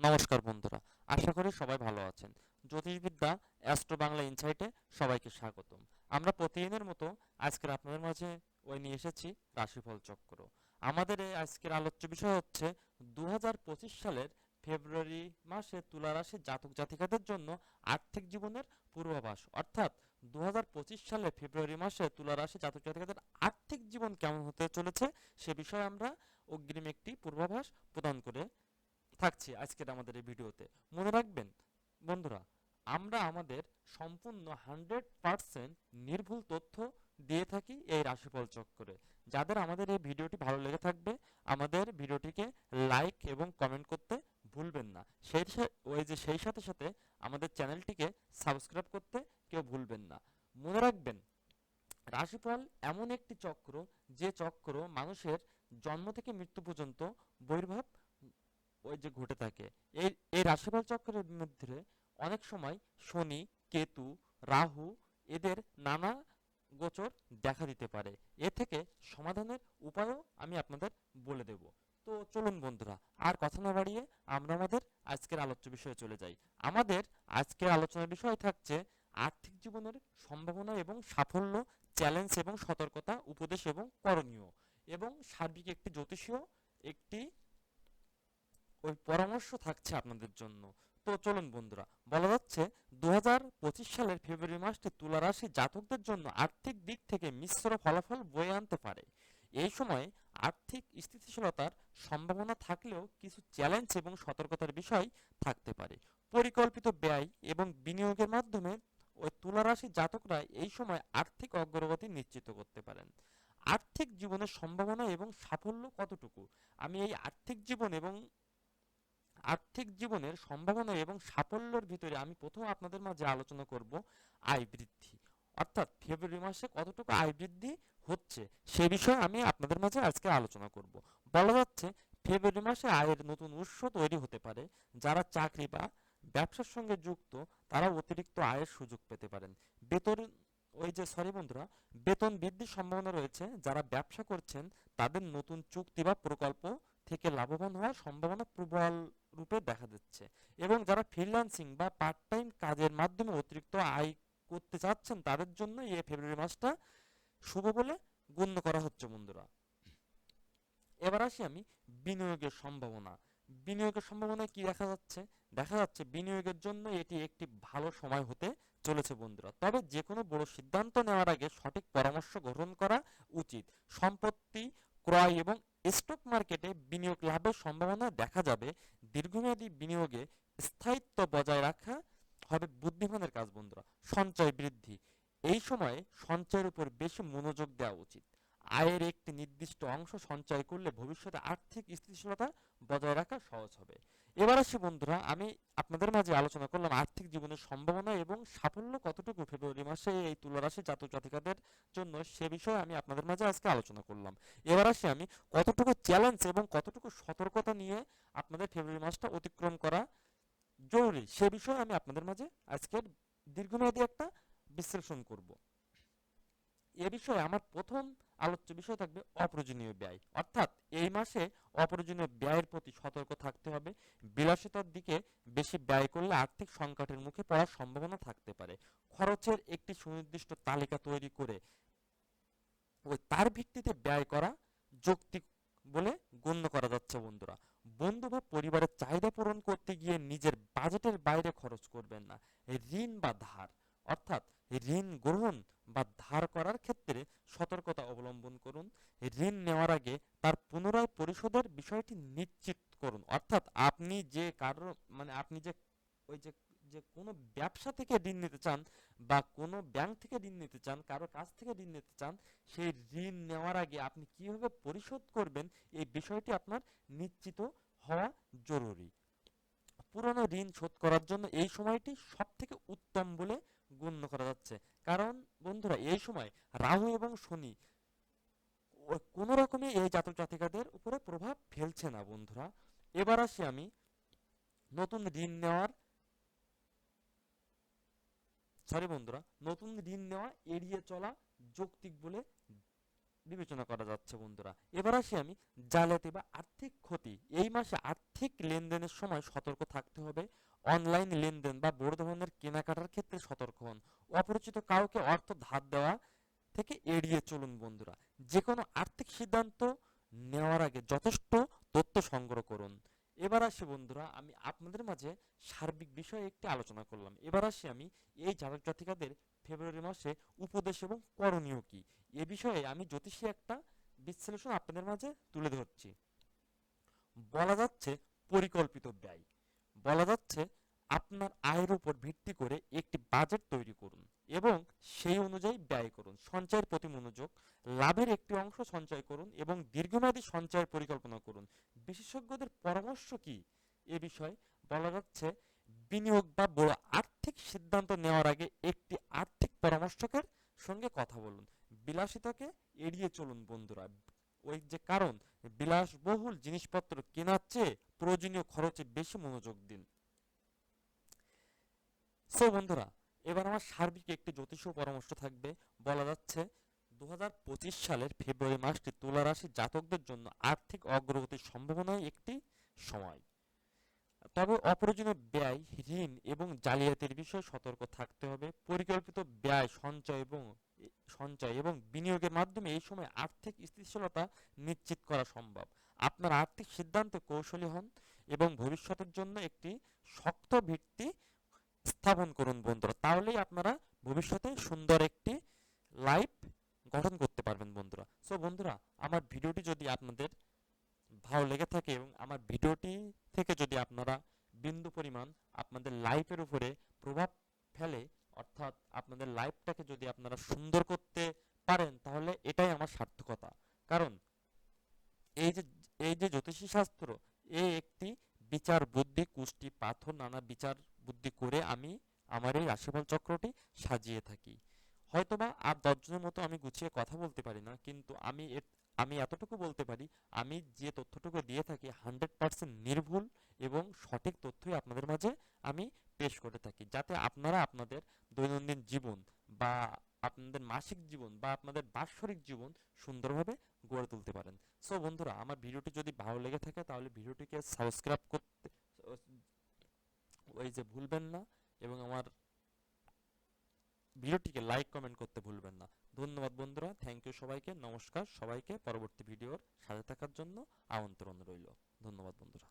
নমস্কার বন্ধুরা, আশা করি সবাই ভালো আছেন। জ্যোতিষবিদ্যা, অ্যাস্ট্রো বাংলা ইনসাইটে সবাইকে স্বাগতম। আমরা প্রতিদিনের মতো আজকের আপনাদের মাঝে ওই নিয়ে এসেছি রাশিফল চক্র। আমাদের এই আজকের আলোচ্য বিষয় হচ্ছে দু হাজার পঁচিশ সালের ফেব্রুয়ারি মাসে তুলা রাশি জাতক জাতিকাদের জন্য আর্থিক জীবনের পূর্বাভাস। অর্থাৎ দু হাজার পঁচিশ সালে ফেব্রুয়ারি মাসে তুলা রাশি জাতক জাতিকাদের আর্থিক জীবন কেমন হতে চলেছে সে বিষয়ে আমরা অগ্রিম একটি পূর্বাভাস প্রদান করে থাকছি আজকের আমাদের এই ভিডিওতে। মনে রাখবেন, বন্ধুরা, আমরা আমাদের সম্পূর্ণ হান্ড্রেড পারসেন্ট নির্ভুল তথ্য দিয়ে থাকি এই রাশিফল চক্করে। যাদের আমাদের এই ভিডিওটি ভালো লেগে থাকবে, আমাদের ভিডিওটিকে লাইক এবং কমেন্ট করতে ভুলবেন না। সেই ওই যে সেই সাথে সাথে আমাদের চ্যানেলটিকে সাবস্ক্রাইব করতে কেউ ভুলবেন না। মনে রাখবেন, রাশিফল এমন একটি চক্র, যে চক্র মানুষের জন্ম থেকে মৃত্যু পর্যন্ত বহির্ভাব ওই যে ঘটে থাকে। এই এই রাশিফল চক্রের মধ্যে অনেক সময় শনি, কেতু, রাহু এদের নানা গোচর দেখা দিতে পারে। এ থেকে সমাধানের উপায়ও আমি আপনাদের বলে দেব। তো চলুন বন্ধুরা, আর কথা না বাড়িয়ে আমরা আমাদের আজকের আলোচ্য বিষয়ে চলে যাই। আমাদের আজকের আলোচনার বিষয় থাকছে আর্থিক জীবনের সম্ভাবনা এবং সাফল্য, চ্যালেঞ্জ এবং সতর্কতা, উপদেশ এবং করণীয়। এবং সার্বিক একটি জ্যোতিষীয় একটি ওই পরামর্শ থাকছে আপনাদের জন্য। তো চলুন বন্ধুরা, বলা যাচ্ছে দু হাজার পঁচিশ সালের ফেব্রুয়ারি মাসটি তুলা রাশি জাতকদের জন্য আর্থিক দিক থেকে মিশ্র ফলাফল বয়ে আনতে পারে। এই সময় আর্থিক স্থিতিশীলতার সম্ভাবনা থাকলেও কিছু চ্যালেঞ্জ এবং সতর্কতার বিষয় থাকতে পারে। পরিকল্পিত ব্যয় এবং বিনিয়োগের মাধ্যমে ওই তুলা রাশি জাতকরা এই সময় আর্থিক অগ্রগতি নিশ্চিত করতে পারেন। আর্থিক জীবনের সম্ভাবনা এবং সাফল্য কতটুকু? আমি এই আর্থিক জীবন এবং আর্থিক জীবনের সম্ভাবনা এবং সাফল্যের ভিতরে আমি প্রথম আপনাদের মাঝে আলোচনা করব আয় বৃদ্ধি। অর্থাৎ ফেব্রুয়ারি মাসে কতটুকু আয় বৃদ্ধি হচ্ছে সে বিষয়ে আমি আপনাদের মাঝে আজকে আলোচনা করব। বলা যাচ্ছে ফেব্রুয়ারি মাসে আয়ের নতুন উৎস তৈরি হতে পারে। যারা চাকরি বা ব্যবসার সঙ্গে যুক্ত, তারা অতিরিক্ত আয়ের সুযোগ পেতে পারেন। বেতন, ওই যে সরি বন্ধুরা, বেতন বৃদ্ধির সম্ভাবনা রয়েছে। যারা ব্যবসা করছেন, তাদের নতুন চুক্তি বা প্রকল্প থেকে লাভবান হওয়ার সম্ভাবনা প্রবল রূপে দেখা দিচ্ছে। এবং যারা ফ্রিল্যান্সিং বা পার্ট টাইম কাজের মাধ্যমে অতিরিক্ত আয় করতে চাচ্ছেন, তাদের জন্য এই ফেব্রুয়ারি মাসটা শুভ বলে গণ্য করা হচ্ছে বন্ধুরা। এবার আসি আমি বিনিয়োগের সম্ভাবনা। বিনিয়োগের সম্ভাবনা কি দেখা যাচ্ছে? দেখা যাচ্ছে বিনিয়োগের জন্য এটি একটি ভালো সময় হতে চলেছে বন্ধুরা। তবে যে কোনো বড় সিদ্ধান্ত নেওয়ার আগে সঠিক পরামর্শ গ্রহণ করা উচিত। সম্পত্তি ক্রয় এবং স্টক মার্কেটে বিনিয়োগ লাভের সম্ভাবনা দেখা যাবে। দীর্ঘমেয়াদী বিনিয়োগে স্থায়িত্ব বজায় রাখা হবে বুদ্ধিমানের কাজ বন্ধুরা, সঞ্চয় বৃদ্ধি। এই সময়ে সঞ্চয়ের উপর বেশি মনোযোগ দেওয়া উচিত। আয়ের একটি নির্দিষ্ট অংশ সঞ্চয় করলে ভবিষ্যতে আর্থিক স্থিতিশীলতা বজায় রাখা সহজ হবে। এবার আসি বন্ধুরা, আমি আপনাদের মাঝে আলোচনা করলাম আর্থিক জীবনের সম্ভাবনা এবং সাফল্য কতটুকু ফেব্রুয়ারি মাসে এই তুলারাশি জাতক জাতিকাদের জন্য সে বিষয়ে আমি আপনাদের মাঝে আজকে আলোচনা করলাম। এবার আসি আমি, কতটুকু চ্যালেঞ্জ এবং কতটুকু সতর্কতা নিয়ে আপনাদের ফেব্রুয়ারি মাসটা অতিক্রম করা জরুরি সে বিষয়ে আমি আপনাদের মাঝে আজকের দীর্ঘমেয়াদী একটা বিশ্লেষণ করব। এ বিষয়ে আমার প্রথম আলোচ্য বিষয় থাকবে অপ্রয়োজনীয় ব্যয়। অর্থাৎ এই মাসে অপ্রয়োজনীয় ব্যয়ের প্রতি সতর্ক থাকতে হবে। বিলাসিতার দিকে বেশি ব্যয় করলে আর্থিক সংকটের মুখে পড়ার সম্ভাবনা থাকতে পারে। খরচের একটি সুনির্দিষ্ট তালিকা তৈরি করে ওই তার ভিত্তিতে ব্যয় করা যৌক্তিক বলে গণ্য করা যাচ্ছে বন্ধুরা। বন্ধু বা পরিবারের চাহিদা পূরণ করতে গিয়ে নিজের বাজেটের বাইরে খরচ করবেন না। ঋণ বা ধার, অর্থাৎ ঋণ গ্রহণ বা ধার করার ক্ষেত্রে সতর্কতা অবলম্বন করুন ঋণ নেওয়ার আগে তার পুনরায় পরিশোধের বিষয়টি নিশ্চিত করুন। অর্থাৎ আপনি যে কারও মানে আপনি যে, ওই যে যে কোনো ব্যবসা থেকে ঋণ নিতে চান বা কোনো ব্যাংক থেকে ঋণ নিতে চান, কারও কাছ থেকে ঋণ নিতে চান, সেই ঋণ নেওয়ার আগে আপনি কীভাবে পরিশোধ করবেন এই বিষয়টি আপনার নিশ্চিত হওয়া জরুরি। পুরনো ঋণ শোধ করার জন্য এই সময়টি সব থেকে উত্তম বলে গণ্য করা যাচ্ছে। কারণ বন্ধুরা, এই সময় রাহু এবং শনি ও- কোনো এই জাতক জাতিকাদের উপরে প্রভাব ফেলছে না, বন্ধুরা। এবার আসি আমি নতুন ঋণ নেওয়ার সরি, বন্ধুরা, নতুন ঋণ নেওয়া এড়িয়ে চলা যৌক্তিক বলে বিবেচনা করা যাচ্ছে, বন্ধুরা। এবার আসি আমি জালিয়াতি বা আর্থিক ক্ষতি। এই মাসে আর্থিক লেনদেনের সময় সতর্ক থাকতে হবে। অনলাইন লেনদেন বা বড় ধরনের কেনাকাটার ক্ষেত্রে সতর্ক হন। অপরিচিত কাউকে অর্থ ধার দেওয়া থেকে এড়িয়ে চলুন, বন্ধুরা। যে কোনো আর্থিক সিদ্ধান্ত নেওয়ার আগে যথেষ্ট তথ্য সংগ্রহ করুন। এবার আসি বন্ধুরা, আমি আপনাদের মাঝে সার্বিক বিষয়ে একটি আলোচনা করলাম। এবার আসি আমি এই জাতক জাতিকাদের ফেব্রুয়ারি মাসে উপদেশ এবং করণীয় কি? এ বিষয়ে আমি জ্যোতিষী একটা বিশ্লেষণ আপনাদের মাঝে তুলে ধরছি। বলা যাচ্ছে পরিকল্পিত ব্যয়। বলা যাচ্ছে আপনার আয়ের উপর ভিত্তি করে একটি বাজেট তৈরি করুন এবং সেই অনুযায়ী ব্যয় করুন। সঞ্চয়ের প্রতি মনোযোগ লাভের একটি অংশ সঞ্চয় করুন এবং দীর্ঘমেয়াদী সঞ্চয়ের পরিকল্পনা করুন। বিশেষজ্ঞদের পরামর্শ কি? এ বিষয়ে বলা যাচ্ছে, বিনিয়োগ বা বড় আর্থিক সিদ্ধান্ত নেওয়ার আগে একটি আর্থিক পরামর্শকের সঙ্গে কথা বলুন। বিলাসিতাকে এড়িয়ে চলুন বন্ধুরা। ওই যে কারণ, বিলাসবহুল জিনিসপত্র কেনার চেয়ে প্রয়োজনীয় খরচে বেশি মনোযোগ দিন। সো বন্ধুরা, এবার আমার সার্বিক একটি জ্যোতিষ পরামর্শ থাকবে। বলা যাচ্ছে দু হাজার পঁচিশ সালের ফেব্রুয়ারি মাসটি তুলা রাশি জাতকদের জন্য আর্থিক অগ্রগতির সম্ভাবনায় একটি সময়। তবে অপ্রয়োজনীয় ব্যয়, ঋণ এবং জালিয়াতির বিষয়ে সতর্ক থাকতে হবে। পরিকল্পিত ব্যয়, সঞ্চয় এবং সঞ্চয় এবং বিনিয়োগের মাধ্যমে এই সময় আর্থিক স্থিতিশীলতা নিশ্চিত করা সম্ভব। আপনার আর্থিক সিদ্ধান্তে কৌশলী হন এবং ভবিষ্যতের জন্য একটি শক্ত ভিত্তি স্থাপন করুন বন্ধুরা। তাহলেই আপনারা ভবিষ্যতে সুন্দর একটি লাইফ গঠন করতে পারবেন বন্ধুরা। সো বন্ধুরা, আমার ভিডিওটি যদি আপনাদের ভালো লেগে থাকে এবং আমার ভিডিওটি থেকে যদি আপনারা বিন্দু পরিমাণ আপনাদের লাইফের উপরে প্রভাব ফেলে, অর্থাৎ আপনাদের লাইফটাকে যদি আপনারা সুন্দর করতে পারেন, তাহলে এটাই আমার সার্থকতা। কারণ এই যে এই যে জ্যোতিষী শাস্ত্র, এ একটি বিচার বুদ্ধি, কুষ্টি, পাথর, নানা বিচার বুদ্ধি করে আমি আমার এই রাশিফল চক্রটি সাজিয়ে থাকি। হয়তোবা আর দশজনের মতো আমি গুছিয়ে কথা বলতে পারি না, কিন্তু আমি আমি এতটুকু বলতে পারি, আমি যে তথ্যটুকু দিয়ে থাকি হান্ড্রেড পার্সেন্ট নির্ভুল এবং সঠিক তথ্যই আপনাদের মাঝে আমি পেশ করে থাকি। যাতে আপনারা আপনাদের দৈনন্দিন জীবন বা আপনাদের মাসিক জীবন বা আপনাদের বাৎসরিক জীবন সুন্দরভাবে গড়ে তুলতে পারেন। সো বন্ধুরা, আমার ভিডিওটি যদি ভালো লেগে থাকে, তাহলে ভিডিওটিকে সাবস্ক্রাইব করতে, ওই যে ভুলবেন না, এবং আমার ভিডিওটিকে লাইক কমেন্ট করতে ভুলবেন না। ধন্যবাদ বন্ধুরা থ্যাংক ইউ সবাইকে, নমস্কার, সবাইকে পরবর্তী ভিডিওর সাথে থাকার জন্য আমন্ত্রণ রইল। ধন্যবাদ বন্ধুরা।